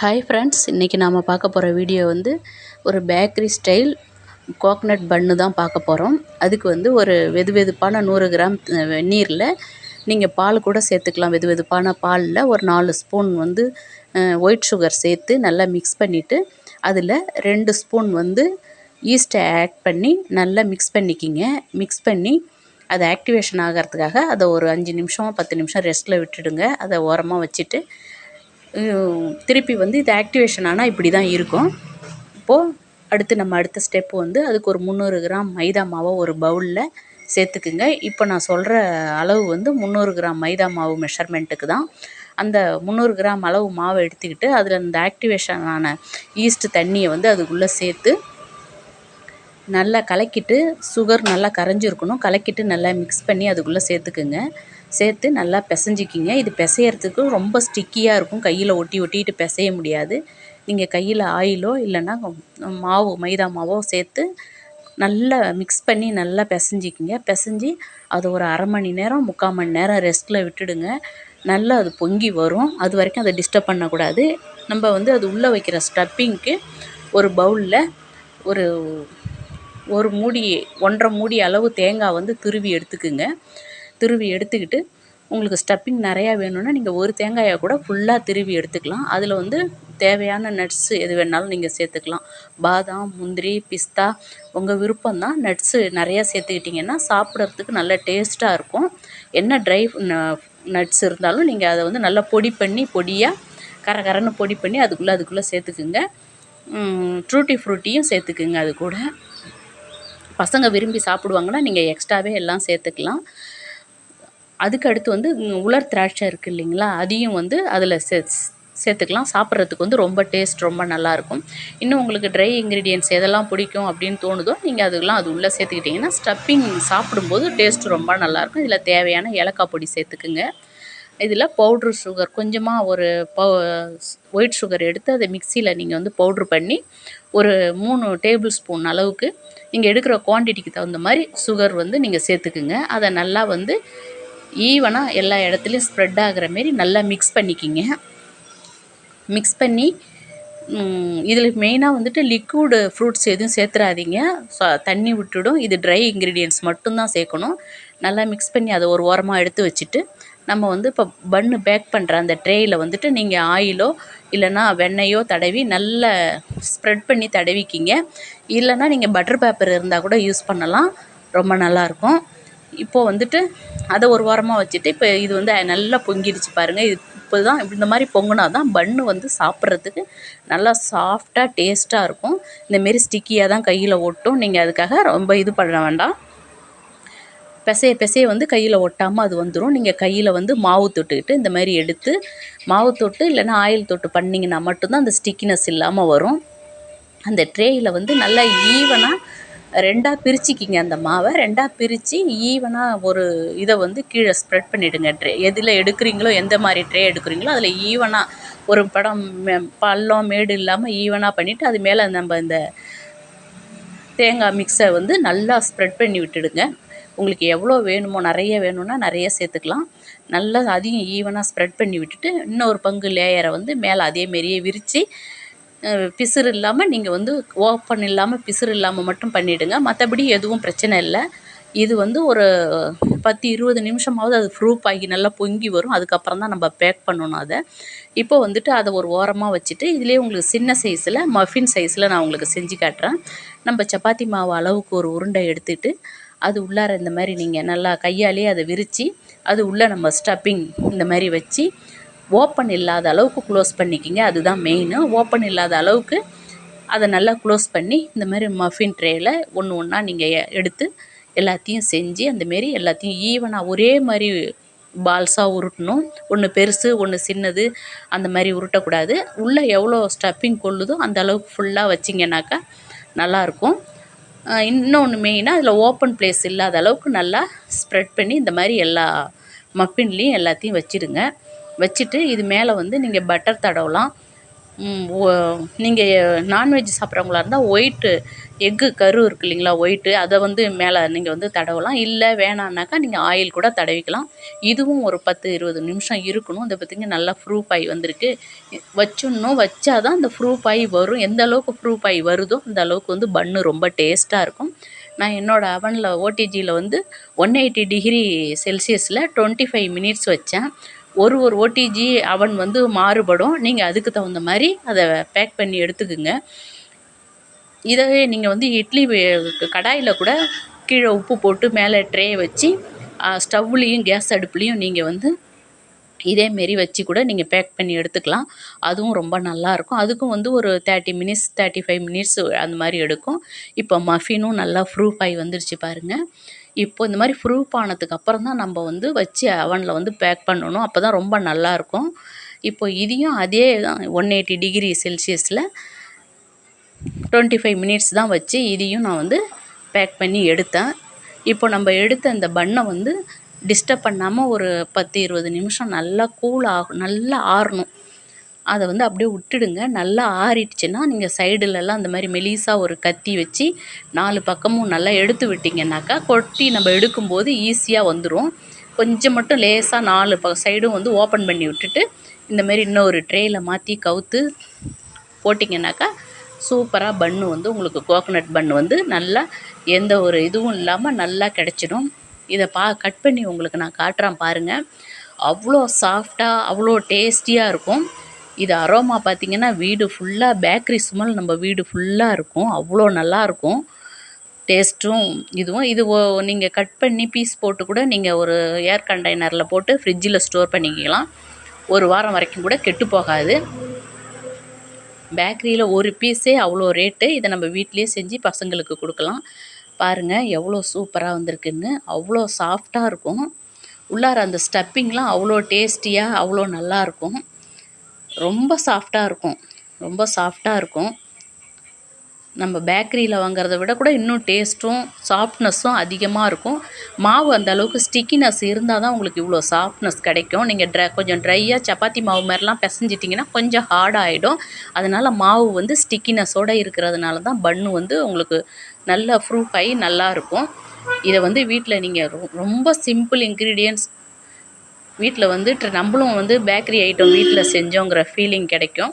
Hi friends இன்றைக்கி நாம் பார்க்க போகிற வீடியோ வந்து ஒரு பேக்கரி ஸ்டைல் கோக்னட் பன்னு தான் பார்க்க போகிறோம் அதுக்கு வந்து ஒரு வெது வெதுப்பான நூறு கிராம் வெந்நீரில் நீங்கள் பால் கூட சேர்த்துக்கலாம். வெது வெதுப்பான பாலில் ஒரு நாலு ஸ்பூன் வந்து ஒயிட் சுகர் சேர்த்து நல்லா மிக்ஸ் பண்ணிவிட்டு அதில் ரெண்டு ஸ்பூன் வந்து ஈஸ்ட்டை ஆட் பண்ணி நல்லா மிக்ஸ் பண்ணிக்கிங்க. மிக்ஸ் பண்ணி அது ஆக்டிவேஷன் ஆகிறதுக்காக அதை ஒரு அஞ்சு நிமிஷம் பத்து நிமிஷம் ரெஸ்ட்டில் விட்டுடுங்க. அதை ஓரமாக வச்சுட்டு திருப்பி வந்து இது ஆக்டிவேஷன் ஆனால் இப்படி தான் இருக்கும். இப்போது அடுத்து நம்ம அடுத்த ஸ்டெப்பு வந்து அதுக்கு ஒரு முந்நூறு கிராம் மைதா மாவை ஒரு பவுலில் சேர்த்துக்குங்க. இப்போ நான் சொல்கிற அளவு வந்து முந்நூறு கிராம் மைதா மாவு மெஷர்மெண்ட்டுக்கு தான். அந்த முந்நூறு கிராம் அளவு மாவை எடுத்துக்கிட்டு அதில் இந்த ஆக்டிவேஷனான ஈஸ்ட் ஈஸ்ட்டு தண்ணியை வந்து அதுக்குள்ளே சேர்த்து நல்லா கலக்கிட்டு சுகர் நல்லா கரைஞ்சிருக்கணும். கலக்கிட்டு நல்லா மிக்ஸ் பண்ணி அதுக்குள்ளே சேர்த்துக்குங்க. சேர்த்து நல்லா பிசைஞ்சிக்கிங்க. இது பிசையறதுக்கு ரொம்ப ஸ்டிக்கியாக இருக்கும். கையில் ஒட்டி ஒட்டிட்டு பிசைய முடியாது. நீங்கள் கையில் ஆயிலோ இல்லைன்னா மாவு மைதா மாவோ சேர்த்து நல்லா மிக்ஸ் பண்ணி நல்லா பிசைஞ்சிக்கிங்க. பிசைஞ்சி அது ஒரு அரை மணி நேரம் முக்கால் மணி நேரம் ரெஸ்ட்டில் விட்டுடுங்க. நல்லா அது பொங்கி வரும். அது வரைக்கும் அதை டிஸ்டர்ப் பண்ணக்கூடாது. நம்ம வந்து அது உள்ளே வைக்கிற ஸ்டப்பிங்க்கு ஒரு பவுலில் ஒரு ஒரு மூடி ஒன்றரை மூடி அளவு தேங்காய் வந்து துருவி எடுத்துக்குங்க. துருவி எடுத்துக்கிட்டு உங்களுக்கு ஸ்டப்பிங் நிறையா வேணும்னா நீங்கள் ஒரு தேங்காயை கூட ஃபுல்லாக திருவி எடுத்துக்கலாம். அதில் வந்து தேவையான நட்ஸு எது வேணாலும் நீங்கள் சேர்த்துக்கலாம். பாதாம் முந்திரி பிஸ்தா உங்கள் விருப்பம் தான் நட்ஸு நிறையா சேர்த்துக்கிட்டிங்கன்னா சாப்பிட்றதுக்கு நல்ல டேஸ்ட்டாக இருக்கும். என்ன ட்ரை நட்ஸ் இருந்தாலும் நீங்கள் அதை வந்து நல்லா பொடி பண்ணி பொடியாக கர கரன்னு பொடி பண்ணி அதுக்குள்ளே அதுக்குள்ளே சேர்த்துக்குங்க. ட்ரூட்டி ஃப்ரூட்டியும் சேர்த்துக்குங்க அது கூட. பசங்க விரும்பி சாப்பிடுவாங்கன்னா நீங்கள் எக்ஸ்ட்ராவே எல்லாம் சேர்த்துக்கலாம். அதுக்கு அடுத்து வந்து உலர் திராட்சை இருக்குது இல்லைங்களா? அதையும் வந்து அதில் சே சேர்த்துக்கலாம். சாப்பிட்றதுக்கு வந்து ரொம்ப டேஸ்ட் ரொம்ப நல்லாயிருக்கும் இன்னும் உங்களுக்கு ட்ரை இன்க்ரீடியன்ட்ஸ் எதெல்லாம் பிடிக்கும் அப்படின்னு தோணுதோ நீங்கள் அதுக்கெலாம் அது உள்ளே சேர்த்துக்கிட்டிங்கன்னா ஸ்டப்பிங் சாப்பிடும்போது டேஸ்ட் ரொம்ப நல்லாயிருக்கும் இதில் தேவையான ஏலக்காய் பொடி சேர்த்துக்குங்க. இதில் பவுட்ரு சுகர் கொஞ்சமாக ஒரு பவு ஒயிட் சுகர் எடுத்து அதை மிக்சியில் நீங்கள் வந்து பவுட்ரு பண்ணி ஒரு மூணு டேபிள் ஸ்பூன் அளவுக்கு நீங்கள் எடுக்கிற குவான்டிட்டிக்கு தகுந்த மாதிரி சுகர் வந்து நீங்கள் சேர்த்துக்குங்க. அதை நல்லா வந்து ஈவனாக எல்லா இடத்துலையும் ஸ்ப்ரெட் ஆகிற மாரி நல்லா மிக்ஸ் பண்ணிக்கிங்க. மிக்ஸ் பண்ணி இதில் மெயினாக வந்துட்டு லிக்விடு ஃப்ரூட்ஸ் எதுவும் சேர்த்துறாதீங்க. தண்ணி விட்டுடும். இது ட்ரை இன்க்ரீடியன்ட்ஸ் மட்டும்தான் சேர்க்கணும். நல்லா மிக்ஸ் பண்ணி அதை ஒரு ஓரமாக எடுத்து வச்சுட்டு நம்ம வந்து இப்போ பன்னு பேக் பண்ணுற அந்த ட்ரேயில் வந்துட்டு நீங்கள் ஆயிலோ இல்லைன்னா வெண்ணெயோ தடவி நல்ல ஸ்ப்ரெட் பண்ணி தடவிக்கிங்க. இல்லைன்னா நீங்கள் பட்டர் பேப்பர் இருந்தால் கூட யூஸ் பண்ணலாம். ரொம்ப நல்லாயிருக்கும். இப்போது வந்துட்டு அதை ஒரு வாரமாக வச்சுட்டு இப்போ இது வந்து நல்லா பொங்கிடுச்சு பாருங்கள் இது இப்போ தான் இந்த மாதிரி பொங்கினா தான் பன்னு வந்து சாப்பிட்றதுக்கு நல்லா சாஃப்டாக டேஸ்ட்டாக இருக்கும். இந்தமாரி ஸ்டிக்கியாக தான் கையில் ஒட்டும். நீங்கள் அதுக்காக ரொம்ப இது பண்ண வேண்டாம். பிசைய பிசைய வந்து கையில் ஒட்டாமல் அது வந்துடும் நீங்கள் கையில் வந்து மாவு தொட்டுக்கிட்டு இந்த மாதிரி எடுத்து மாவு தொட்டு இல்லைன்னா ஆயில் தொட்டு பண்ணிங்கன்னா மட்டும்தான் அந்த ஸ்டிக்கினஸ் இல்லாமல் வரும். அந்த ட்ரேயில் வந்து நல்லா ஈவனாக ரெண்டாக பிரிச்சுக்கிங்க அந்த மாவை. ரெண்டாக பிரித்து ஈவனாக ஒரு இதை வந்து கீழே ஸ்ப்ரெட் பண்ணிவிடுங்க ட்ரே எதில் எடுக்கிறீங்களோ எந்த மாதிரி ட்ரே எடுக்கிறீங்களோ அதில் ஈவனாக ஒரு படம் பள்ளம் மேடு இல்லாமல் ஈவனாக பண்ணிவிட்டு அது மேலே நம்ம இந்த தேங்காய் மிக்ஸை வந்து நல்லா ஸ்ப்ரெட் பண்ணி விட்டுடுங்க. உங்களுக்கு எவ்வளோ வேணுமோ நிறைய வேணும்னா நிறைய சேர்த்துக்கலாம். நல்லா அதையும் ஈவனாக ஸ்ப்ரெட் பண்ணி விட்டுட்டு இன்னொரு பங்கு லேயரை வந்து மேலே அதேமாரியே விரித்து பிசுறு இல்லாமல் நீங்கள் வந்து ஓப்பன் இல்லாமல் பிசுறு இல்லாமல் மட்டும் பண்ணிவிடுங்க மற்றபடி எதுவும் பிரச்சனை இல்லை. இது வந்து ஒரு பத்து இருபது நிமிஷமாவது அது ப்ரூஃப் ஆகி நல்லா பொங்கி வரும். அதுக்கப்புறம் தான் நம்ம பேக் பண்ணணும் அதை. இப்போ வந்துட்டு அதை ஒரு ஓரமாக வச்சுட்டு இதுலேயே உங்களுக்கு சின்ன சைஸில் மஃபின் சைஸில் நான் உங்களுக்கு செஞ்சு காட்டுறேன். நம்ம சப்பாத்தி மாவு அளவுக்கு ஒரு உருண்டை எடுத்துகிட்டு அது உள்ளார இந்த மாதிரி நீங்கள் நல்லா கையாலேயே அதை விரித்து அது உள்ளே நம்ம ஸ்டப்பிங் இந்த மாதிரி வச்சு ஓப்பன் இல்லாத அளவுக்கு க்ளோஸ் பண்ணிக்கிங்க. அதுதான் மெயினு ஓப்பன் இல்லாத அளவுக்கு அதை நல்லா க்ளோஸ் பண்ணி இந்த மாதிரி மஃபின் ட்ரேயில் ஒன்று ஒன்றா நீங்கள் எடுத்து எல்லாத்தையும் செஞ்சு அந்தமாரி எல்லாத்தையும் ஈவனாக ஒரே மாதிரி பால்ஸாக உருட்டணும். ஒன்று பெருசு ஒன்று சின்னது அந்த மாதிரி உருட்டக்கூடாது. உள்ளே எவ்வளோ ஸ்டப்பிங் கொள்ளுதோ அந்த அளவுக்கு ஃபுல்லாக வச்சிங்கனாக்கா நல்லாயிருக்கும். இன்னொன்று மெயினாக அதில் ஓப்பன் ப்ளேஸ் இல்லாத அளவுக்கு நல்லா ஸ்ப்ரெட் பண்ணி இந்த மாதிரி எல்லா மஃபின்லேயும் எல்லாத்தையும் வச்சுடுங்க வச்சுட்டு இது மேலே வந்து நீங்கள் பட்டர் தடவலாம். நீங்கள் நான்வெஜ் சாப்பிட்றவங்களா இருந்தால் ஒயிட்டு எக்கு கரு இருக்கு இல்லைங்களா ஒயிட்டு அதை வந்து மேலே நீங்கள் வந்து தடவலாம். இல்லை வேணான்னாக்கா நீங்கள் ஆயில் கூட தடவிக்கலாம். இதுவும் ஒரு பத்து இருபது நிமிஷம் இருக்கணும். இதை பார்த்திங்க நல்லா ப்ரூஃப் ஆகி வந்திருக்கு. வச்சிடணும். வச்சா தான் அந்த ப்ரூஃப் ஆகி வரும். எந்த அளவுக்கு ப்ரூஃப் ஆகி வருதோ அந்த அளவுக்கு வந்து பன்னு ரொம்ப டேஸ்ட்டாக இருக்கும். நான் என்னோடய அவனில் ஓடிஜியில் வந்து ஒன் எயிட்டி டிகிரி செல்சியஸில் டுவெண்ட்டி ஃபைவ் மினிட்ஸ் வச்சேன். ஒரு ஒரு ஓடிஜி அவன் வந்து மாறுபடும். நீங்கள் அதுக்கு தகுந்த மாதிரி அதை பேக் பண்ணி எடுத்துக்குங்க. இதவே நீங்கள் வந்து இட்லி கடாயில் கூட கீழே உப்பு போட்டு மேலே ட்ரே வச்சு ஸ்டவ்லேயும் கேஸ் அடுப்புலேயும் நீங்கள் வந்து இதேமாரி வச்சு கூட நீங்கள் பேக் பண்ணி எடுத்துக்கலாம். அதுவும் ரொம்ப நல்லாயிருக்கும் அதுக்கும் வந்து ஒரு thirty minutes thirty five minutes அந்த மாதிரி எடுக்கும். இப்போ மஃபினும் நல்லா ப்ரூஃப் ஆகி வந்துருச்சு பாருங்கள் இப்போ இந்த மாதிரி ப்ரூஃப் ஆனதுக்கு அப்புறம் தான் நம்ம வந்து வச்சு அவனில் வந்து பேக் பண்ணணும். அப்போ தான் ரொம்ப நல்லாயிருக்கும் இப்போ இதையும் அதே தான் ஒன் எயிட்டி டிகிரி செல்சியஸில் டுவெண்ட்டி ஃபைவ் மினிட்ஸ் தான் வச்சு இதையும் நான் வந்து பேக் பண்ணி எடுத்தேன். இப்போ நம்ம எடுத்த இந்த பண்ணை வந்து டிஸ்டர்ப் பண்ணாமல் ஒரு பத்து இருபது நிமிஷம் நல்லா கூல் ஆகும் நல்லா ஆறணும். அதை வந்து அப்படியே விட்டுடுங்க. நல்லா ஆறிடுச்சுன்னா நீங்கள் சைடுலலாம் அந்த மாதிரி மெலிசாக ஒரு கத்தி வச்சு நாலு பக்கமும் நல்லா எடுத்து விட்டிங்கனாக்கா கொட்டி நம்ம எடுக்கும்போது ஈஸியாக வந்துடும் கொஞ்சம் மட்டும் லேசாக நாலு ப சைடும் வந்து ஓப்பன் பண்ணி விட்டுட்டு இந்தமாரி இன்னொரு ட்ரேயில் மாற்றி கவுத்து போட்டிங்கனாக்கா சூப்பராக பன்னு வந்து உங்களுக்கு கோகனட் பன்னு வந்து நல்லா எந்த ஒரு இதுவும் இல்லாமல் நல்லா கிடச்சிடும். இதை பா கட் பண்ணி உங்களுக்கு நான் காட்டுறேன் பாருங்கள் அவ்வளோ சாஃப்டாக அவ்வளோ டேஸ்டியாக இருக்கும். இது அரோமா பார்த்திங்கன்னா வீடு ஃபுல்லாக பேக்கரி ஸ்மெல் நம்ம வீடு ஃபுல்லாக இருக்கும். அவ்வளோ நல்லாயிருக்கும் டேஸ்ட்டும் இதுவும். இது ஓ நீங்கள் கட் பண்ணி பீஸ் போட்டு கூட நீங்கள் ஒரு ஏர் கண்டெய்னரில் போட்டு ஃப்ரிட்ஜில் ஸ்டோர் பண்ணிக்கலாம். ஒரு வாரம் வரைக்கும் கூட கெட்டு போகாது. பேக்கரியில் ஒரு பீஸே அவ்வளோ ரேட்டு இதை நம்ம வீட்லேயே செஞ்சு பசங்களுக்கு கொடுக்கலாம். பாருங்கள் எவ்வளோ சூப்பராக வந்திருக்குன்னு. அவ்வளோ சாஃப்டாக இருக்கும். உள்ளார அந்த ஸ்டப்பிங்லாம் அவ்வளோ டேஸ்டியாக அவ்வளோ நல்லாயிருக்கும் ரொம்ப சாஃப்டாக இருக்கும். ரொம்ப சாஃப்டாக இருக்கும். நம்ம பேக்கரியில் வாங்குறத விட கூட இன்னும் டேஸ்ட்டும் சாஃப்ட்னஸும் அதிகமாக இருக்கும். மாவு அந்த அளவுக்கு ஸ்டிக்கினஸ் இருந்தால் தான் உங்களுக்கு இவ்வளோ சாஃப்ட்னஸ் கிடைக்கும். நீங்கள் ட்ரை கொஞ்சம் ட்ரையாக சப்பாத்தி மாவு மாதிரிலாம் பிசைஞ்சிட்டிங்கன்னா கொஞ்சம் ஹார்ட் ஆகிடும் அதனால் மாவு வந்து ஸ்டிக்கினஸோடு இருக்கிறதுனால தான் பன்னு வந்து உங்களுக்கு நல்ல ப்ரூஃப் ஆகி நல்லாயிருக்கும் இதை வந்து வீட்டில் நீங்கள் ரொம்ப சிம்பிள் இன்க்ரீடியன்ஸ் வீட்டில் வந்து நம்மளும் வந்து பேக்கரி ஐட்டம் வீட்டில் செஞ்சோங்கிற ஃபீலிங் கிடைக்கும்.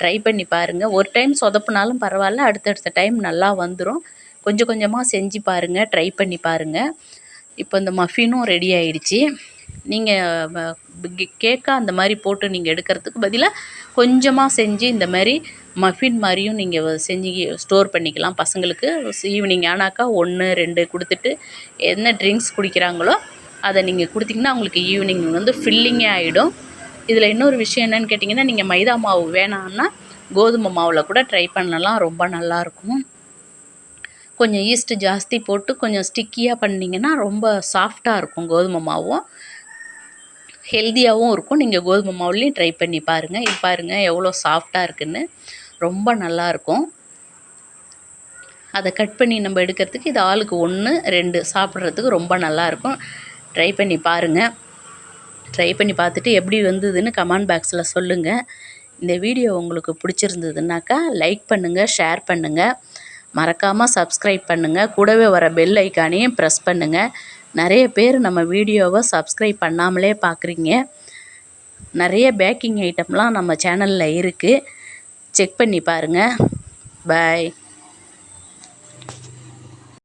ட்ரை பண்ணி பாருங்கள் ஒரு டைம் சொதப்புனாலும் பரவாயில்ல. அடுத்தடுத்த டைம் நல்லா வந்துடும் கொஞ்சம் கொஞ்சமாக செஞ்சு பாருங்கள் ட்ரை பண்ணி பாருங்கள் இப்போ இந்த மஃபினும் ரெடி ஆயிடுச்சு. நீங்கள் கேக்காக அந்த மாதிரி போட்டு நீங்கள் எடுக்கிறதுக்கு பதிலாக கொஞ்சமாக செஞ்சு இந்த மாதிரி மஃபின் மாதிரியும் நீங்கள் செஞ்சு ஸ்டோர் பண்ணிக்கலாம். பசங்களுக்கு ஈவினிங் ஆனாக்கா ஒன்று ரெண்டு கொடுத்துட்டு என்ன ட்ரிங்க்ஸ் குடிக்கிறாங்களோ அதை நீங்கள் கொடுத்தீங்கன்னா உங்களுக்கு ஈவினிங் வந்து ஃபில்லிங்கே ஆகிடும் இதில் இன்னொரு விஷயம் என்னென்னு கேட்டிங்கன்னா நீங்கள் மைதா மாவு வேணாம்னா கோதுமை மாவில் கூட ட்ரை பண்ணலாம். ரொம்ப நல்லாயிருக்கும் கொஞ்சம் ஈஸ்ட்டு ஜாஸ்தி போட்டு கொஞ்சம் ஸ்டிக்கியாக பண்ணிங்கன்னா ரொம்ப சாஃப்டாக இருக்கும் கோதுமை மாவும் ஹெல்த்தியாகவும் இருக்கும். நீங்கள் கோதுமை மாவுலேயும் ட்ரை பண்ணி பாருங்கள் இது பாருங்கள் எவ்வளோ சாஃப்டாக இருக்குதுன்னு ரொம்ப நல்லாயிருக்கும் அதை கட் பண்ணி நம்ம எடுக்கிறதுக்கு இது ஆளுக்கு ஒன்று ரெண்டு சாப்பிட்றதுக்கு ரொம்ப நல்லாயிருக்கும் ட்ரை பண்ணி பாருங்கள் ட்ரை பண்ணி பார்த்துட்டு எப்படி வந்ததுன்னு கமெண்ட் பாக்ஸில் சொல்லுங்கள் இந்த வீடியோ உங்களுக்கு பிடிச்சிருந்ததுனாக்கா லைக் பண்ணுங்கள் ஷேர் பண்ணுங்கள் மறக்காமல் சப்ஸ்கிரைப் பண்ணுங்கள் கூடவே வர பெல் ஐக்கானையும் ப்ரெஸ் பண்ணுங்கள் நிறைய பேர் நம்ம வீடியோவை சப்ஸ்கிரைப் பண்ணாமலே பார்க்குறீங்க. நிறைய பேக்கிங் ஐட்டம்லாம் நம்ம சேனலில் இருக்குது செக் பண்ணி பாருங்கள் பாய்